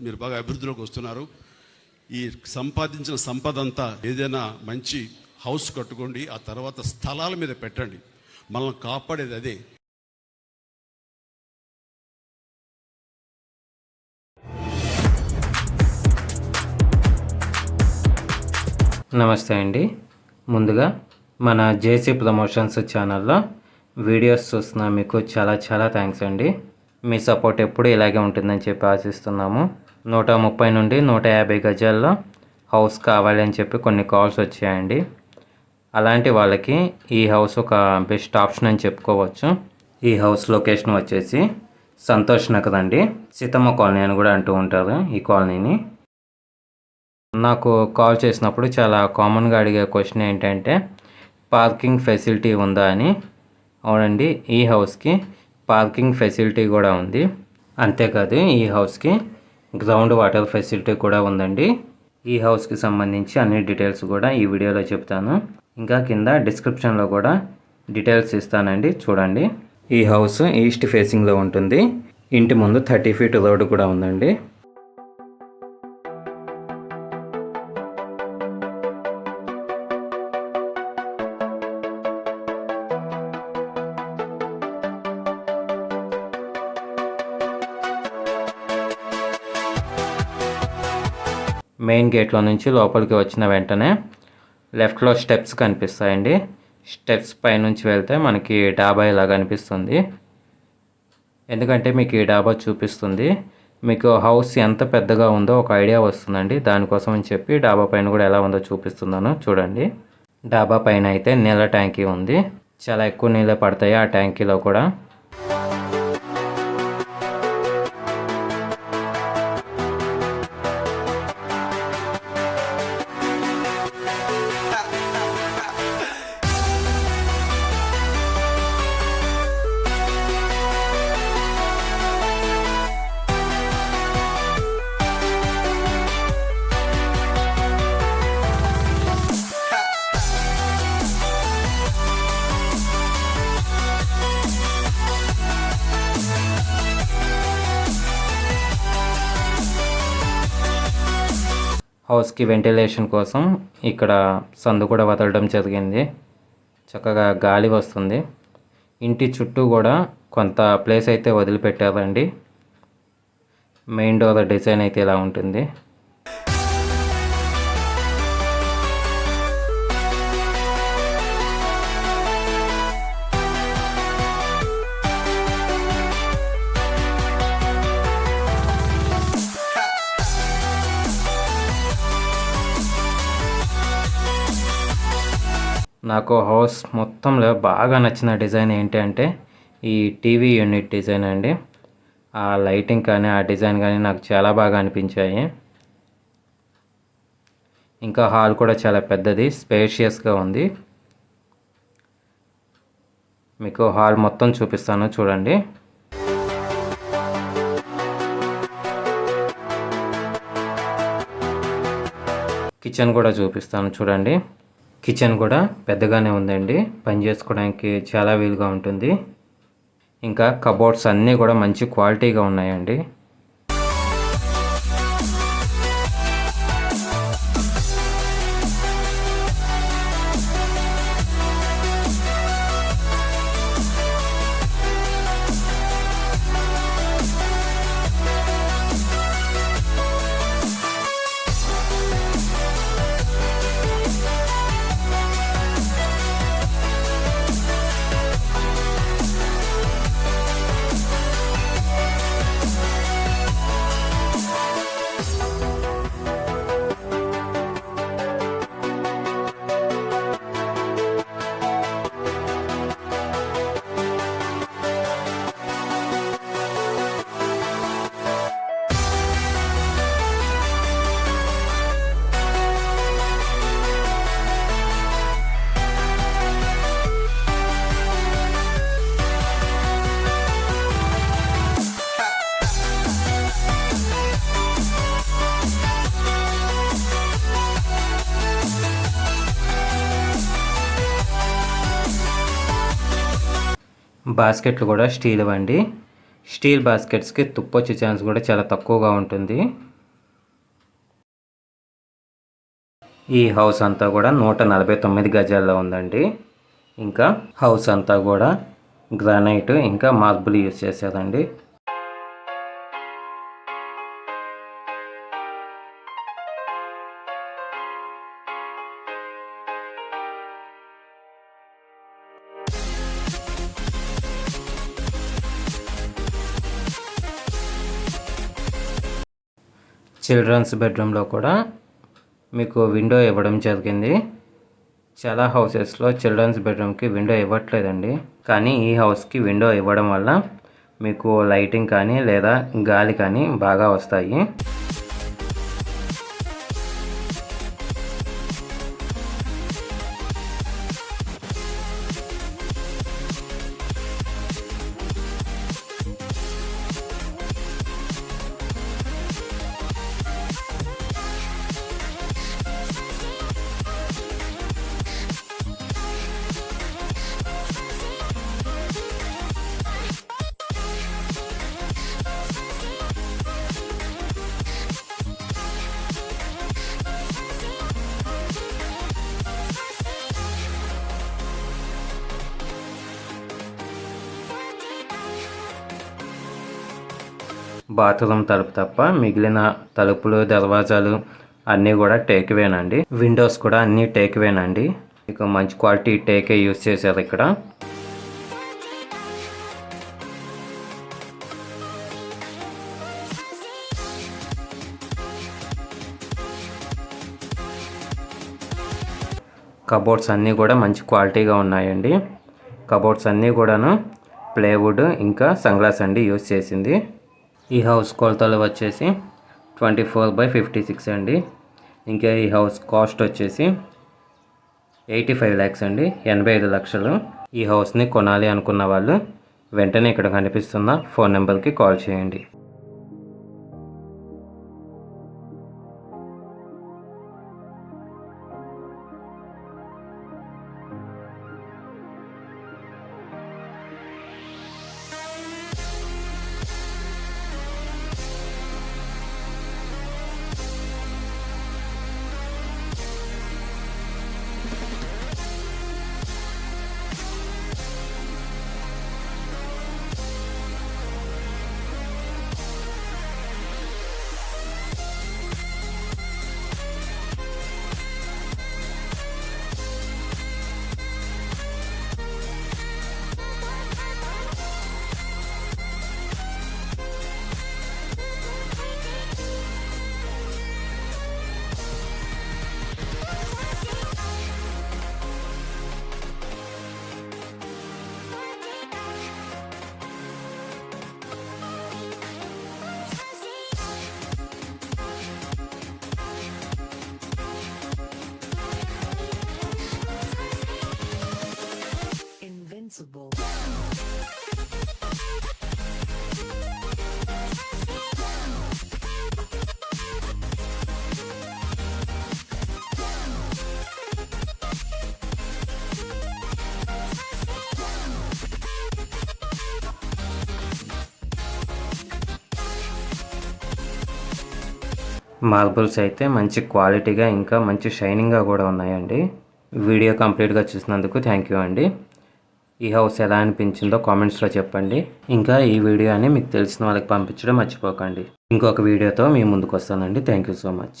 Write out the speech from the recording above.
మీరు బాగా అభివృద్ధిలోకి వస్తున్నారు. ఈ సంపాదించిన సంపద అంతా ఏదైనా మంచి హౌస్ కట్టుకోండి ఆ తర్వాత స్థలాల మీద పెట్టండి. మనల్ని కాపాడేది అదే. నమస్తే అండి. ముందుగా మన జేసీ ప్రమోషన్స్ ఛానల్లో వీడియోస్ చూస్తున్న మీకు చాలా చాలా థ్యాంక్స్ అండి. మీ సపోర్ట్ ఎప్పుడు ఇలాగే ఉంటుందని చెప్పి ఆశిస్తున్నాము. నూట ముప్పై నుండి నూట యాభై గజాల్లో హౌస్ కావాలి అని చెప్పి కొన్ని కాల్స్ వచ్చాయండి. అలాంటి వాళ్ళకి ఈ హౌస్ ఒక బెస్ట్ ఆప్షన్ అని చెప్పుకోవచ్చు. ఈ హౌస్ లొకేషన్ వచ్చేసి సంతోష్ నగర్ అండి. సీతమ్మ కాలనీ అని కూడా అంటూ ఉంటారు ఈ కాలనీని. నాకు కాల్ చేసినప్పుడు చాలా కామన్గా అడిగే క్వశ్చన్ ఏంటంటే పార్కింగ్ ఫెసిలిటీ ఉందా అని. అవునండి ఈ హౌస్కి పార్కింగ్ ఫెసిలిటీ కూడా ఉంది. అంతేకాదు ఈ హౌస్కి గ్రౌండ్ వాటర్ ఫెసిలిటీ కూడా ఉందండి. ఈ హౌస్కి సంబంధించి అన్ని డీటెయిల్స్ కూడా ఈ వీడియోలో చెప్తాను. ఇంకా కింద డిస్క్రిప్షన్లో కూడా డీటెయిల్స్ ఇస్తానండి. చూడండి. ఈ హౌస్ ఈస్ట్ ఫేసింగ్లో ఉంటుంది. ఇంటి ముందు థర్టీ ఫీట్ రోడ్డు కూడా ఉందండి. మెయిన్ గేట్లో నుంచి లోపలికి వచ్చిన వెంటనే లెఫ్ట్లో స్టెప్స్ కనిపిస్తాయండి. స్టెప్స్ పైనుంచి వెళ్తే మనకి డాబా ఇలా కనిపిస్తుంది. ఎందుకంటే మీకు ఈ డాబా చూపిస్తుంది. మీకు హౌస్ ఎంత పెద్దగా ఉందో ఒక ఐడియా వస్తుందండి. దానికోసం అని చెప్పి డాబా పైన కూడా ఎలా ఉందో చూపిస్తున్నాను. చూడండి. డాబా పైన అయితే నీళ్ళ ట్యాంకీ ఉంది. చాలా ఎక్కువ నీళ్ళే పడతాయి ఆ ట్యాంకీలో కూడా. హౌస్కి వెంటిలేషన్ కోసం ఇక్కడ సందు కూడా వదలడం జరిగింది. చక్కగా గాలి వస్తుంది. ఇంటి చుట్టూ కూడా కొంత ప్లేస్ అయితే వదిలిపెట్టారండి. మెయిన్ డోర్ డిజైన్ అయితే ఇలా ఉంటుంది. నాకు హౌస్ మొత్తంలో బాగా నచ్చిన డిజైన్ ఏంటి అంటే ఈ టీవీ యూనిట్ డిజైన్ అండి. ఆ లైటింగ్ కానీ ఆ డిజైన్ కానీ నాకు చాలా బాగా అనిపించాయి. ఇంకా హాల్ కూడా చాలా పెద్దది స్పేషియస్గా ఉంది. మీకు హాల్ మొత్తం చూపిస్తాను చూడండి. కిచెన్ కూడా చూపిస్తాను చూడండి. కిచెన్ కూడా పెద్దగానే ఉందండి. పని చేసుకోవడానికి చాలా వీలుగా ఉంటుంది. ఇంకా కబోర్డ్స్ అన్నీ కూడా మంచి క్వాలిటీగా ఉన్నాయండి. బాస్కెట్లు కూడా స్టీల్ అండి స్టీల్ బాస్కెట్స్కి తుప్పొచ్చే ఛాన్స్ కూడా చాలా తక్కువగా ఉంటుంది. ఈ హౌస్ అంతా కూడా నూట నలభై తొమ్మిది గజాల్లో ఉందండి. ఇంకా హౌస్ అంతా కూడా గ్రానైట్ ఇంకా మార్బుల్ యూజ్ చేసేదండి చిల్డ్రన్స్ బెడ్రూమ్లో కూడా మీకు విండో ఇవ్వడం జరిగింది. చాలా హౌసెస్లో చిల్డ్రన్స్ బెడ్రూమ్కి విండో ఇవ్వట్లేదండి. కానీ ఈ హౌస్కి విండో ఇవ్వడం వల్ల మీకు లైటింగ్ కానీ లేదా గాలి కానీ బాగా వస్తాయి. బాత్రూమ్ తలుపు తప్ప మిగిలిన తలుపులు దర్వాజాలు అన్నీ కూడా టేక్వేనండి విండోస్ కూడా అన్నీ టేక్వేనండి మీకు మంచి క్వాలిటీ టేకే యూస్ చేశారు ఇక్కడ. కబోర్డ్స్ అన్నీ కూడా మంచి క్వాలిటీగా ఉన్నాయండి. కబోర్డ్స్ అన్నీ కూడాను ప్లేవుడ్ ఇంకా సన్గ్లాస్ అండి యూస్ చేసింది. ఈ హౌస్ కొలతలు వచ్చేసి twenty four by fifty six అండి. ఇంకా ఈ హౌస్ కాస్ట్ వచ్చేసి ఎయిటీ ఫైవ్ ల్యాక్స్ అండి. ఎనభై ఐదు లక్షలు. ఈ హౌస్ని కొనాలి అనుకున్న వాళ్ళు వెంటనే ఇక్కడ కనిపిస్తున్న ఫోన్ నెంబర్కి కాల్ చేయండి. మార్బుల్స్ అయితే మంచి క్వాలిటీగా ఇంకా మంచి షైనింగ్గా కూడా ఉన్నాయండి. వీడియో కంప్లీట్గా చూసినందుకు థ్యాంక్ యూ అండి. ఈ హౌస్ ఎలా అనిపించిందో కామెంట్స్లో చెప్పండి. ఇంకా ఈ వీడియోని మీకు తెలిసిన వాళ్ళకి పంపించడం మర్చిపోకండి. ఇంకొక వీడియోతో మీ ముందుకు వస్తానండి. Thank you so much.